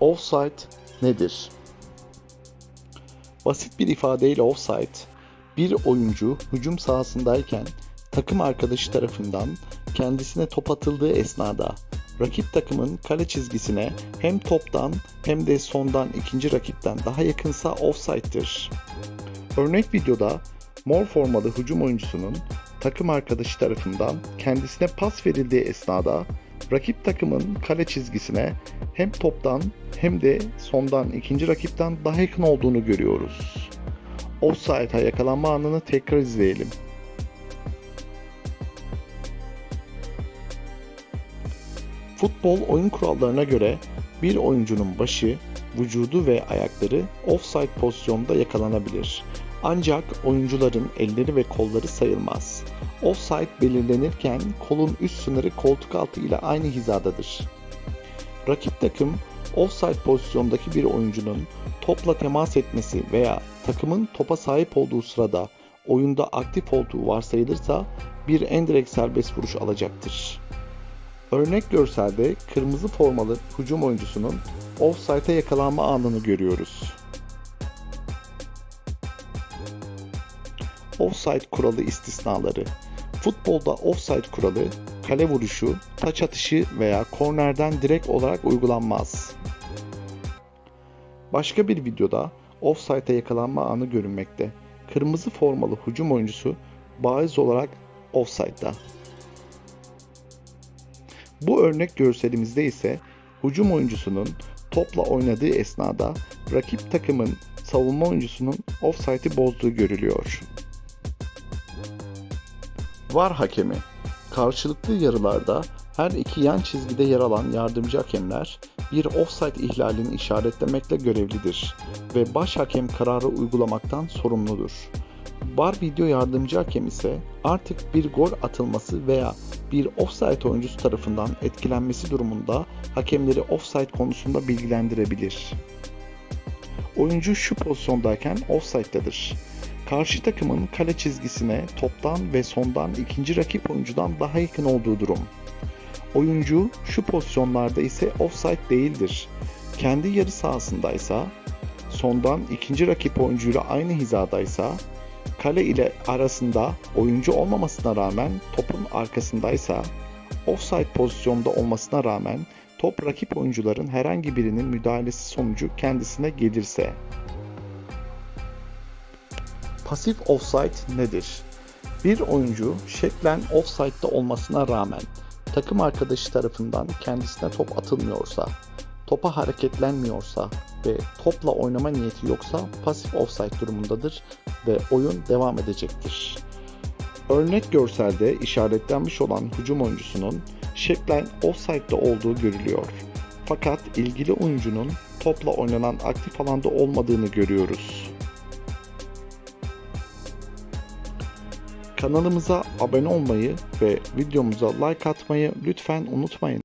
Offside nedir? Basit bir ifadeyle offside, bir oyuncu hücum sahasındayken takım arkadaşı tarafından kendisine top atıldığı esnada rakip takımın kale çizgisine hem toptan hem de sondan ikinci rakipten daha yakınsa offside'dir. Örnek videoda mor formalı hücum oyuncusunun takım arkadaşı tarafından kendisine pas verildiği esnada rakip takımın kale çizgisine hem toptan hem de sondan ikinci rakipten daha yakın olduğunu görüyoruz. Offside'a yakalanma anını tekrar izleyelim. Futbol oyun kurallarına göre bir oyuncunun başı, vücudu ve ayakları offside pozisyonda yakalanabilir. Ancak oyuncuların elleri ve kolları sayılmaz. Offside belirlenirken kolun üst sınırı koltuk altı ile aynı hizadadır. Rakip takım offside pozisyondaki bir oyuncunun topla temas etmesi veya takımın topa sahip olduğu sırada oyunda aktif olduğu varsayılırsa bir endirekt serbest vuruş alacaktır. Örnek görselde kırmızı formalı hücum oyuncusunun offside'e yakalanma anını görüyoruz. Offside kuralı istisnaları. Futbolda offside kuralı kale vuruşu, taç atışı veya kornerden direkt olarak uygulanmaz. Başka bir videoda offside'e yakalanma anı görünmekte. Kırmızı formalı hücum oyuncusu bariz olarak offside'da. Bu örnek görselimizde ise hücum oyuncusunun topla oynadığı esnada rakip takımın savunma oyuncusunun offside'i bozduğu görülüyor. VAR hakemi Karşılıklı yarılarda her iki yan çizgide yer alan yardımcı hakemler bir offside ihlalini işaretlemekle görevlidir ve baş hakem kararı uygulamaktan sorumludur. VAR video yardımcı hakem ise artık bir gol atılması veya bir offside oyuncusu tarafından etkilenmesi durumunda hakemleri offside konusunda bilgilendirebilir. Oyuncu şu pozisyondayken offside'dadır. Karşı takımın kale çizgisine toptan ve sondan ikinci rakip oyuncudan daha yakın olduğu durum. Oyuncu şu pozisyonlarda ise offside değildir. Kendi yarı sahasındaysa, sondan ikinci rakip oyuncuyla aynı hizadaysa, kale ile arasında oyuncu olmamasına rağmen topun arkasındaysa, offside pozisyonda olmasına rağmen top rakip oyuncuların herhangi birinin müdahalesi sonucu kendisine gelirse. Pasif offside nedir? Bir oyuncu şeklen offside'da olmasına rağmen takım arkadaşı tarafından kendisine top atılmıyorsa, topa hareketlenmiyorsa ve topla oynama niyeti yoksa pasif offside durumundadır ve oyun devam edecektir. Örnek görselde işaretlenmiş olan hücum oyuncusunun şeklen offside'da olduğu görülüyor. Fakat ilgili oyuncunun topla oynanan aktif alanda olmadığını görüyoruz. Kanalımıza abone olmayı ve videomuza like atmayı lütfen unutmayın.